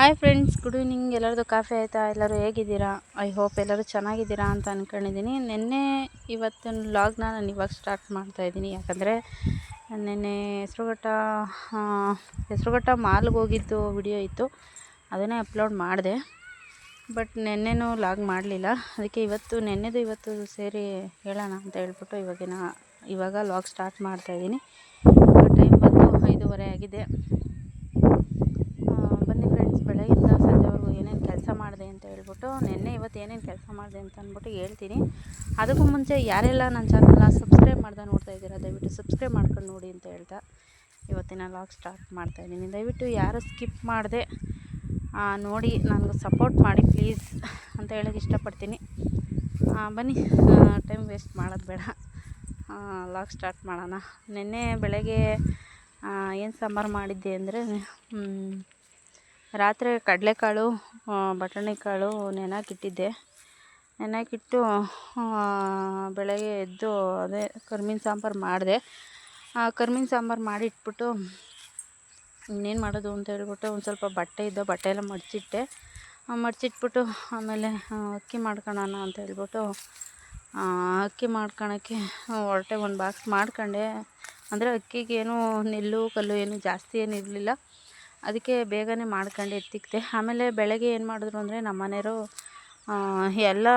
Hi friends good evening ಎಲ್ಲರದು coffee ಆಯಿತಾ? ಎಲ್ಲರೂ ಹೇಗಿದ್ದೀರಾ? ಐ ಹೋಪ್ ಎಲ್ಲರೂ ಚೆನ್ನಾಗಿದ್ದೀರಾ ಅಂತ ಅಂದ್ಕೊಂಡಿದ್ದೀನಿ ನಿನ್ನೆ ಇವತ್ತಿನ ವ್ಲಾಗ್ನ ನಾನು ಇವಾಗ ಸ್ಟಾರ್ಟ್ ಮಾಡ್ತಾ ಇದ್ದೀನಿ. ಯಾಕಂದರೆ ನಿನ್ನೆ ಹೆಸ್ರುಘಟ್ಟ ಹೆಸರುಘಟ್ಟ ಮಾಲ್ಗೆ ಹೋಗಿದ್ದು ವಿಡಿಯೋ ಇತ್ತು. ಅದನ್ನೇ ಅಪ್ಲೋಡ್ ಮಾಡಿದೆ. ಬಟ್ ನೆನ್ನೆನೂ ಲಾಗ್ ಮಾಡಲಿಲ್ಲ. ಅದಕ್ಕೆ ಇವತ್ತು, ನೆನ್ನೆದು ಇವತ್ತು ಸೇರಿ ಹೇಳೋಣ ಅಂತ ಹೇಳ್ಬಿಟ್ಟು ಇವಾಗಿನ, ಇವಾಗ ಲಾಗ್ ಸ್ಟಾರ್ಟ್ ಮಾಡ್ತಾಯಿದ್ದೀನಿ ಟೈಮ್ ಬಂದು ಐದೂವರೆ ಆಗಿದೆ ಆ, ಬನ್ನಿ ಫ್ರೆಂಡ್ಸ್ ಬೆಳಗ್ಗಿಂದ ಸಂಜೆವರೆಗೂ ಏನೇನು ಕೆಲಸ ಮಾಡಿದೆ ಅಂತ ಹೇಳ್ಬಿಟ್ಟು ನಿನ್ನೆ ಇವತ್ತು ಏನೇನು ಕೆಲಸ ಮಾಡಿದೆ ಅಂತ ಅಂದ್ಬಿಟ್ಟು ಹೇಳ್ತೀನಿ. ಅದಕ್ಕೂ ಮುಂಚೆ ಯಾರೆಲ್ಲ ನನ್ನ ಚಾನಲ್ನ ಸಬ್ಸ್ಕ್ರೈಬ್ ಮಾಡ್ದೆ ನೋಡ್ತಾ ಇದ್ದೀರಾ, ದಯವಿಟ್ಟು ಸಬ್ಸ್ಕ್ರೈಬ್ ಮಾಡ್ಕೊಂಡು ನೋಡಿ ಅಂತ ಹೇಳ್ತಾ ಇವತ್ತಿನ ಲಾಗ್ ಸ್ಟಾರ್ಟ್ ಮಾಡ್ತಾ ಇದ್ದೀನಿ. ದಯವಿಟ್ಟು ಯಾರು ಸ್ಕಿಪ್ ಮಾಡಿದೆ ನೋಡಿ, ನನಗೆ ಸಪೋರ್ಟ್ ಮಾಡಿ ಪ್ಲೀಸ್ ಅಂತ ಹೇಳೋಕ್ಕೆ ಇಷ್ಟಪಡ್ತೀನಿ. ಬನ್ನಿ ಟೈಮ್ ವೇಸ್ಟ್ ಮಾಡೋದು ಬೇಡ. ಲಾಗ್ ಸ್ಟಾರ್ಟ್ ಮಾಡೋಣ. ನಿನ್ನೆ ಬೆಳಗ್ಗೆ ಏನು ಸಾಂಬಾರು ಮಾಡಿದ್ದೆ ಅಂದರೆ ರಾತ್ರಿ ಕಡಲೆಕಾಳು ಬಟಾಣಿ ಕಾಳು ನೆನೆಯಾಕಿಟ್ಟಿದ್ದೆ ನೆನೆಯಾಕಿಟ್ಟು ಬೆಳಗ್ಗೆ ಎದ್ದು ಅದೇ ಕರ್ಮಿನ ಸಾಂಬಾರು ಮಾಡಿದೆ. ಕರ್ಮಿನ ಸಾಂಬಾರು ಮಾಡಿ ಇಟ್ಬಿಟ್ಟು ಇನ್ನೇನು ಮಾಡೋದು ಅಂತ ಹೇಳ್ಬಿಟ್ಟು ಒಂದು ಸ್ವಲ್ಪ ಬಟ್ಟೆ ಇದ್ದೋ ಬಟ್ಟೆ ಎಲ್ಲ ಮಡಚಿಟ್ಟೆ. ಮಡಚಿಟ್ಬಿಟ್ಟು ಆಮೇಲೆ ಅಕ್ಕಿ ಮಾಡ್ಕೊಳ್ಳೋಣ ಅಂತ ಹೇಳ್ಬಿಟ್ಟು ಅಕ್ಕಿ ಮಾಡ್ಕೊಳಕ್ಕೆ ಹೊರಟೆ ಒಂದು ಬಾಕ್ಸ್ ಮಾಡ್ಕೊಂಡೆ. ಅಂದರೆ ಅಕ್ಕಿಗೇನು ನೆಲ್ಲು ಕಲ್ಲು ಏನು ಜಾಸ್ತಿ ಏನು ಇರಲಿಲ್ಲ. ಅದಕ್ಕೆ ಬೇಗನೆ ಮಾಡ್ಕೊಂಡು ಎತ್ತಿಕ್ತೆ. ಆಮೇಲೆ ಬೆಳಗ್ಗೆ ಏನು ಮಾಡಿದ್ರು ಅಂದರೆ ನಮ್ಮ ಮನೆಯವರು ಎಲ್ಲ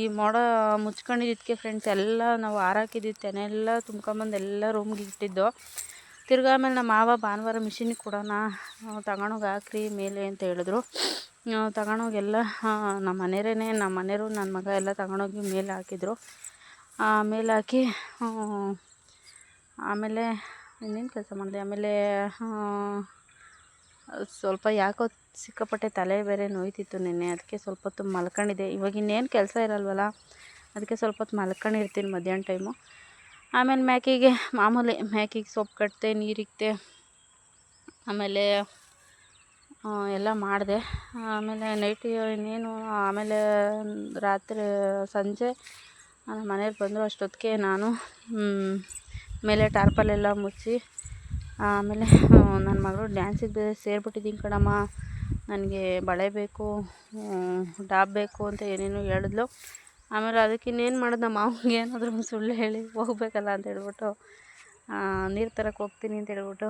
ಈ ಮೋಡ ಮುಚ್ಕೊಂಡಿದ್ದಕ್ಕೆ ಫ್ರೆಂಡ್ಸ್ ಎಲ್ಲ ನಾವು ಹಾರಾಕಿದ್ದಿದ್ದು ತೆನೆ ಎಲ್ಲ ತುಂಬ್ಕೊಂಬಂದು ಎಲ್ಲ ರೂಮ್ಗೆ ಇಟ್ಟಿದ್ದು. ತಿರ್ಗಿ ಆಮೇಲೆ ನಮ್ಮ ಮಾವ ಭಾನುವಾರ ಮಿಷಿನಿಗೆ ಕೊಡೋಣ ತಗೊಂಡೋಗಿ ಹಾಕ್ರಿ ಮೇಲೆ ಅಂತ ಹೇಳಿದ್ರು. ತಗೊಂಡೋಗಿ ಎಲ್ಲ ನಮ್ಮ ಮನೆಯರೇ ನಮ್ಮ ಮನೆಯವರು ನನ್ನ ಮಗ ಎಲ್ಲ ತಗೊಂಡೋಗಿ ಮೇಲೆ ಹಾಕಿದ್ರು. ಮೇಲೆ ಹಾಕಿ ಆಮೇಲೆ ಇನ್ನೇನು ಕೆಲಸ ಮಾಡಿದೆ? ಆಮೇಲೆ ಸ್ವಲ್ಪ ಯಾಕೋ ಸಿಕ್ಕಾಪಟ್ಟೆ ತಲೆ ಬೇರೆ ನೋಯ್ತಿತ್ತು ನಿನ್ನೆ, ಅದಕ್ಕೆ ಸ್ವಲ್ಪ ಹೊತ್ತು ಮಲ್ಕೊಂಡಿದ್ದೆ. ಇವಾಗ ಇನ್ನೇನು ಕೆಲಸ ಇರಲ್ವಲ್ಲ, ಅದಕ್ಕೆ ಸ್ವಲ್ಪ ಹೊತ್ತು ಮಲ್ಕೊಂಡಿರ್ತೀನಿ ಮಧ್ಯಾಹ್ನ ಟೈಮು ಆಮೇಲೆ ಮ್ಯಾಕಿಗೆ, ಮಾಮೂಲಿ ಮ್ಯಾಕಿಗೆ ಸೊಪ್ಪು ಕಟ್ಟಿದೆ ನೀರಿಕ್ತೆ ಆಮೇಲೆ ಎಲ್ಲ ಮಾಡಿದೆ. ಆಮೇಲೆ ನೈಟ್ ಇನ್ನೇನು, ಆಮೇಲೆ ರಾತ್ರಿ ಸಂಜೆ ಮನೆಯವ್ರು ಬಂದರು ಅಷ್ಟೊತ್ತಿಗೆ ನಾನು ಮೇಲೆ ಮೇಲೆ ಟಾರ್ಪಲೆಲ್ಲ ಮುಚ್ಚಿ ಆಮೇಲೆ ನನ್ನ ಮಗಳು ಡ್ಯಾನ್ಸಿಗೆ ಬೇರೆ ಸೇರಿಬಿಟ್ಟಿದ್ದೀನಿ ಕಣಮ್ಮ. ನನಗೆ ಬಳೆ ಬೇಕು ಡಾಬ್ ಬೇಕು ಅಂತ ಏನೇನೋ ಹೇಳಿದ್ಲು. ಆಮೇಲೆ ಅದಕ್ಕೆ ಇನ್ನೇನು ಮಾಡೋದು ನಮ್ಮ ಮಾವನಿಗೆ ಏನಾದರೂ ಸುಳ್ಳು ಹೇಳಿ, ಹೋಗಬೇಕಲ್ಲ ಅಂತ ಹೇಳ್ಬಿಟ್ಟು ನೀರು ತರಕ್ಕೆ ಹೋಗ್ತೀನಿ ಅಂತ ಹೇಳ್ಬಿಟ್ಟು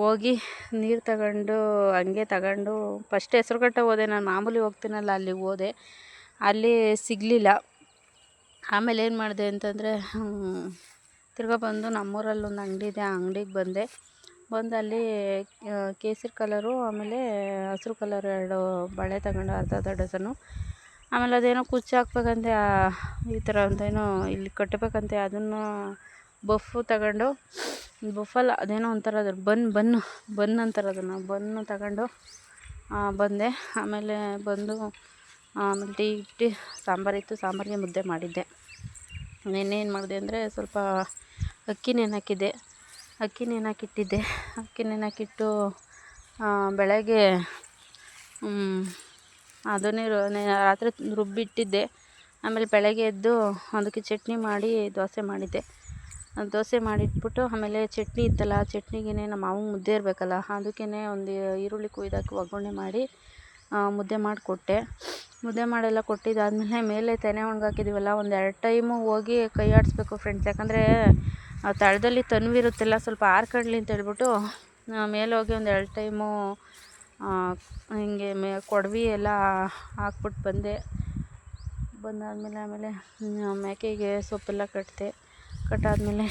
ಹೋಗಿ ನೀರು ತಗೊಂಡು, ಹಂಗೆ ತಗೊಂಡು ಫಸ್ಟ್ ಹೆಸರುಗಟ್ಟೆ ಹೋದೆ. ನಾನು ಮಾಮೂಲಿ ಹೋಗ್ತೀನಲ್ಲ, ಅಲ್ಲಿಗೆ ಹೋದೆ. ಅಲ್ಲಿ ಸಿಗಲಿಲ್ಲ. ಆಮೇಲೆ ಏನು ಮಾಡಿದೆ ಅಂತಂದರೆ ತಿರ್ಗಾ ಬಂದು ನಮ್ಮೂರಲ್ಲಿ ಒಂದು ಅಂಗಡಿ ಇದೆ, ಆ ಅಂಗಡಿಗೆ ಬಂದೆ. ಬಂದು ಅಲ್ಲಿ ಕೇಸರಿ ಕಲರು, ಆಮೇಲೆ ಹಸಿರು ಕಲರ್ ಎರಡು ಬಳೆ ತಗೊಂಡು ಅರ್ಧ ಅರ್ಧ ಡಜನು ಆಮೇಲೆ ಅದೇನೋ ಕುಚ್ಚು ಹಾಕ್ಬೇಕಂತೆ ಈ ಥರ ಅಂತೇನೋ ಇಲ್ಲಿ ಕಟ್ಟಬೇಕಂತೆ ಅದನ್ನು ಬಫ್ಫು ತಗೊಂಡು ಬಫಲ್ಲ ಅದೇನೋ ಒಂಥರ ಅದ್ರ ಬನ್ ಬನ್ನು ಬನ್ ಅಂತಾರೆ ಅದನ್ನು ಬನ್ನು ತಗೊಂಡು ಬಂದೆ. ಆಮೇಲೆ ಬಂದು, ಆಮೇಲೆ ಟೀ ಇಟ್ಟು ಸಾಂಬಾರಿತ್ತು ಸಾಂಬಾರಿಗೆ ಮುದ್ದೆ ಮಾಡಿದ್ದೆ. ನೆನ್ನೆ ಏನು ಮಾಡಿದೆ ಅಂದರೆ ಸ್ವಲ್ಪ ಅಕ್ಕಿ ನೆನೆಹಾಕಿದೆ ಅಕ್ಕಿ ನೆನೆಹಾಕಿಟ್ಟಿದ್ದೆ ಅಕ್ಕಿ ನೆನೆಹಾಕಿಟ್ಟು ಬೆಳಗ್ಗೆ ಅದನ್ನೇ ನೆ- ರಾತ್ರಿ ರುಬ್ಬಿಟ್ಟಿದ್ದೆ. ಆಮೇಲೆ ಬೆಳಗ್ಗೆ ಎದ್ದು ಅದಕ್ಕೆ ಚಟ್ನಿ ಮಾಡಿ ದೋಸೆ ಮಾಡಿದ್ದೆ. ದೋಸೆ ಮಾಡಿಟ್ಬಿಟ್ಟು ಆಮೇಲೆ ಚಟ್ನಿ ಇತ್ತಲ್ಲ, ಆ ಚಟ್ನಿಗೇ ನಮ್ಮ ಮಾವಂಗೆ ಮುದ್ದೆ ಇರಬೇಕಲ್ಲ ಅದಕ್ಕೇ ಒಂದು ಈರುಳ್ಳಿ ಕುಯ್ದಾಕಿ ಒಗ್ಗರಣೆ ಮಾಡಿ ಮುದ್ದೆ ಮಾಡಿಕೊಟ್ಟೆ. ಮುದ್ದೆ ಮಾಡೆಲ್ಲ ಕೊಟ್ಟಿದ್ದಾದಮೇಲೆ ಮೇಲೆ ತೆನೆ ಒಣಗಾಕಿದ್ದೀವಲ್ಲ ಒಂದು ಎರಡು ಟೈಮು ಹೋಗಿ ಕೈ ಆಡಿಸ್ಬೇಕು ಫ್ರೆಂಡ್ಸ್ ಯಾಕಂದರೆ ತಳದಲ್ಲಿ ತನ್ವಿರುತ್ತಲ್ಲ ಸ್ವಲ್ಪ ಆರ್ಕೊಳ್ಳಿ ಅಂತ ಹೇಳ್ಬಿಟ್ಟು ಆ, ಮೇಲೆ ಹೋಗಿ ಒಂದು ಎರಡು ಟೈಮು ಹಿಂಗೆ ಮೇ ಕೊಡವಿ ಎಲ್ಲ ಹಾಕ್ಬಿಟ್ಟು ಬಂದೆ. ಬಂದಾದಮೇಲೆ ಆಮೇಲೆ ಮೇಕೆಗೆ ಸೊಪ್ಪೆಲ್ಲ ಕಟ್ಟಿದೆ ಕಟ್ಟಾದಮೇಲೆ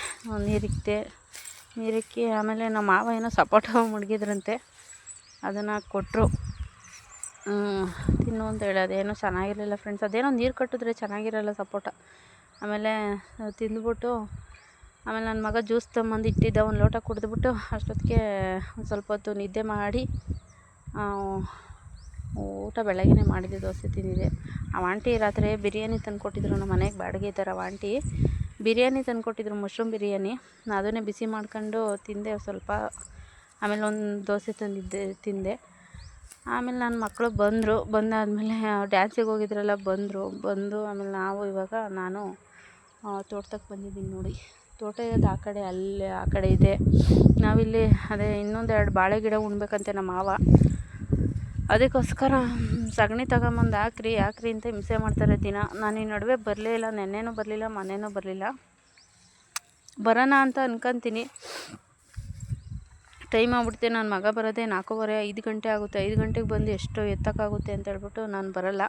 ನೀರಿಕ್ಕಿದೆ ನೀರಿಕ್ಕಿ ಆಮೇಲೆ ನಮ್ಮ ಮಾವ ಏನೋ ಸಪೋಟ ಮುಡ್ಗಿದ್ರಂತೆ. ಅದನ್ನು ಕೊಟ್ಟರು ತಿನ್ನು ಅಂತ ಹೇಳಿ. ಅದೇನೋ ಚೆನ್ನಾಗಿರಲಿಲ್ಲ ಫ್ರೆಂಡ್ಸ್ ಅದೇನೋ ನೀರು ಕಟ್ಟಿದ್ರೆ ಚೆನ್ನಾಗಿರಲ್ಲ ಸಪೋಟ. ಆಮೇಲೆ ತಿಂದ್ಬಿಟ್ಟು ಆಮೇಲೆ ನನ್ನ ಮಗ ಜ್ಯೂಸ್ ತಗೊಂಬಂದು ಇಟ್ಟಿದ್ದ, ಒಂದು ಲೋಟ ಕುಡಿದ್ಬಿಟ್ಟು ಅಷ್ಟೊತ್ತಿಗೆ ಒಂದು ಸ್ವಲ್ಪ ಹೊತ್ತು ನಿದ್ದೆ ಮಾಡಿ ಊಟ ಬೆಳಗ್ಗೆನೇ ಮಾಡಿದ್ದೆ, ದೋಸೆ ತಿಂದಿದ್ದೆ. ಆ ಆಂಟಿ ರಾತ್ರಿ ಬಿರಿಯಾನಿ ತಂದುಕೊಟ್ಟಿದ್ರು ನಮ್ಮ ಮನೆಗೆ ಬಾಡಿಗೆ ಇದ್ದಾರೆ ಆಂಟಿ ಬಿರಿಯಾನಿ ತಂದುಕೊಟ್ಟಿದ್ರು ಮಶ್ರೂಮ್ ಬಿರಿಯಾನಿ. ನಾನು ಅದನ್ನೇ ಬಿಸಿ ಮಾಡ್ಕೊಂಡು ತಿಂದೆ ಸ್ವಲ್ಪ, ಆಮೇಲೆ ಒಂದು ದೋಸೆ ತಂದಿದ್ದೆ, ತಿಂದೆ. ಆಮೇಲೆ ನನ್ನ ಮಕ್ಕಳು ಬಂದರು, ಬಂದಾದಮೇಲೆ ಡ್ಯಾನ್ಸಿಗೆ ಹೋಗಿದ್ರಲ್ಲ, ಬಂದರು, ಬಂದು ಆಮೇಲೆ ನಾವು ಇವಾಗ, ನಾನು ತೋಟಕ್ಕೆ ಬಂದಿದ್ದೀನಿ ನೋಡಿ. ತೋಟ ಇರೋದು ಆ ಕಡೆ, ಅಲ್ಲಿ ಆ ಕಡೆ ಇದೆ. ನಾವಿಲ್ಲಿ ಅದೇ ಇನ್ನೊಂದು ಎರಡು ಬಾಳೆ ಗಿಡ ಉಣ್ಬೇಕಂತೆ ನಮ್ಮ ಮಾವ. ಅದಕ್ಕೋಸ್ಕರ ಸಗಣಿ ತಗೊಂಬಂದು ಹಾಕ್ರಿ ಹಾಕ್ರಿ ಅಂತ ಹಿಂಸೆ ಮಾಡ್ತಾರೆ ದಿನ. ನಾನು ಈ ನಡುವೆ ಬರಲೇ ಇಲ್ಲ, ನೆನ್ನೆನೂ ಬರಲಿಲ್ಲ ಮನೆಯೂ ಬರಲಿಲ್ಲ. ಬರೋಣ ಅಂತ ಅನ್ಕೊಂತೀನಿ. ಟೈಮ್ ಆಗ್ಬಿಡುತ್ತೆ ನನ್ನ ಮಗ ಬರೋದೇ ನಾಲ್ಕೂವರೆ, ಐದು ಗಂಟೆ ಆಗುತ್ತೆ. ಐದು ಗಂಟೆಗೆ ಬಂದು ಎಷ್ಟು ಎತ್ತಕ್ಕಾಗುತ್ತೆ ಅಂತ ಹೇಳ್ಬಿಟ್ಟು ನಾನು ಬರೋಲ್ಲ.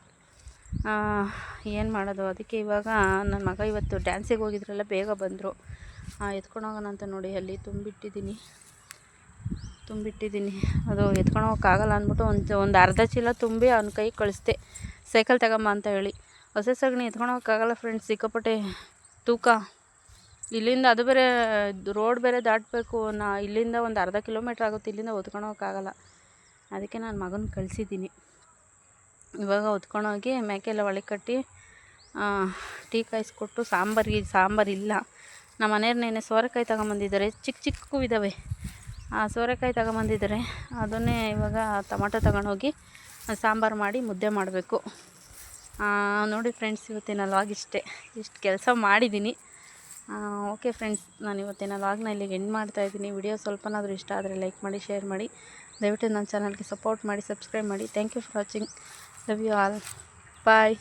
ಏನು ಮಾಡೋದು? ಅದಕ್ಕೆ ಇವಾಗ ನನ್ನ ಮಗ ಇವತ್ತು ಡ್ಯಾನ್ಸಿಗೆ ಹೋಗಿದ್ರಲ್ಲ, ಬೇಗ ಬಂದರು. ಎತ್ಕೊಂಡು ಹೋಗೋಣ ಅಂತ ನೋಡಿ, ಅಲ್ಲಿ ತುಂಬಿಟ್ಟಿದ್ದೀನಿ. ತುಂಬಿಟ್ಟಿದ್ದೀನಿ. ಅದು ಎತ್ಕೊಂಡು ಹೋಗೋಕ್ಕಾಗಲ್ಲ ಅಂದ್ಬಿಟ್ಟು ಒಂದು ಒಂದು ಅರ್ಧ ಚೀಲ ತುಂಬಿ ಅವ್ನ ಕೈ ಕಳಿಸ್ದೆ. ಸೈಕಲ್ ತಗೊಂಬ ಅಂತ ಹೇಳಿ. ಹೊಸ ಸಗಣಿ ಎತ್ಕೊಂಡು ಹೋಗೋಕ್ಕಾಗಲ್ಲ ಫ್ರೆಂಡ್ಸ್ ಸಿಕ್ಕಾಪಟ್ಟೆ ತೂಕ. ಇಲ್ಲಿಂದ ಅದು ಬೇರೆ ರೋಡ್ ಬೇರೆ ದಾಟಬೇಕು ನಾ ಇಲ್ಲಿಂದ ಒಂದು ಅರ್ಧ ಕಿಲೋಮೀಟ್ರ್ ಆಗುತ್ತೆ, ಇಲ್ಲಿಂದ ಹೊತ್ಕೊಂಡು ಹೋಗೋಕ್ಕಾಗಲ್ಲ ಅದಕ್ಕೆ ನಾನು ಮಗನ ಕಳಿಸಿದ್ದೀನಿ. ಇವಾಗ ಹೊತ್ಕೊಂಡೋಗಿ ಮೇಕೆಲ್ಲ ಒಳಗೆ ಕಟ್ಟಿ ಟೀ ಕಾಯಿಸ್ಕೊಟ್ಟು ಸಾಂಬಾರಿಗೆ ಸಾಂಬಾರು ಇಲ್ಲ. ನಮ್ಮ ಮನೆಯವ್ರು ನೆನೆ ಸೋರೆಕಾಯಿ ತಗೊಂಬಂದಿದ್ದಾರೆ. ಚಿಕ್ಕ ಚಿಕ್ಕವು ಇದ್ದಾವೆ ಆ ಸೋರೆಕಾಯಿ ತಗೊಂಬಂದಿದ್ದಾರೆ. ಅದನ್ನೇ ಇವಾಗ ಟೊಮಟೊ ತಗೊಂಡೋಗಿ ಸಾಂಬಾರು ಮಾಡಿ ಮುದ್ದೆ ಮಾಡಬೇಕು. ನೋಡಿ ಫ್ರೆಂಡ್ಸ್, ಇವತ್ತಿನ ಲಾಗ್ ಇಷ್ಟೇ. ಇಷ್ಟು ಕೆಲಸ ಮಾಡಿದ್ದೀನಿ ಓಕೆ ಫ್ರೆಂಡ್ಸ್, ನಾನು ಇವತ್ತಿನ ಲಾಗ್ನ ಇಲ್ಲಿಗೆ ಎಂಡ್ ಮಾಡ್ತಾಯಿದ್ದೀನಿ ವಿಡಿಯೋ ಸ್ವಲ್ಪನಾದರೂ ಇಷ್ಟ ಆದರೆ ಲೈಕ್ ಮಾಡಿ, ಶೇರ್ ಮಾಡಿ. ದಯವಿಟ್ಟು ನನ್ನ ಚಾನಲ್ಗೆ ಸಪೋರ್ಟ್ ಮಾಡಿ, ಸಬ್ಸ್ಕ್ರೈಬ್ ಮಾಡಿ. Thank you for watching. da Viola. Bye.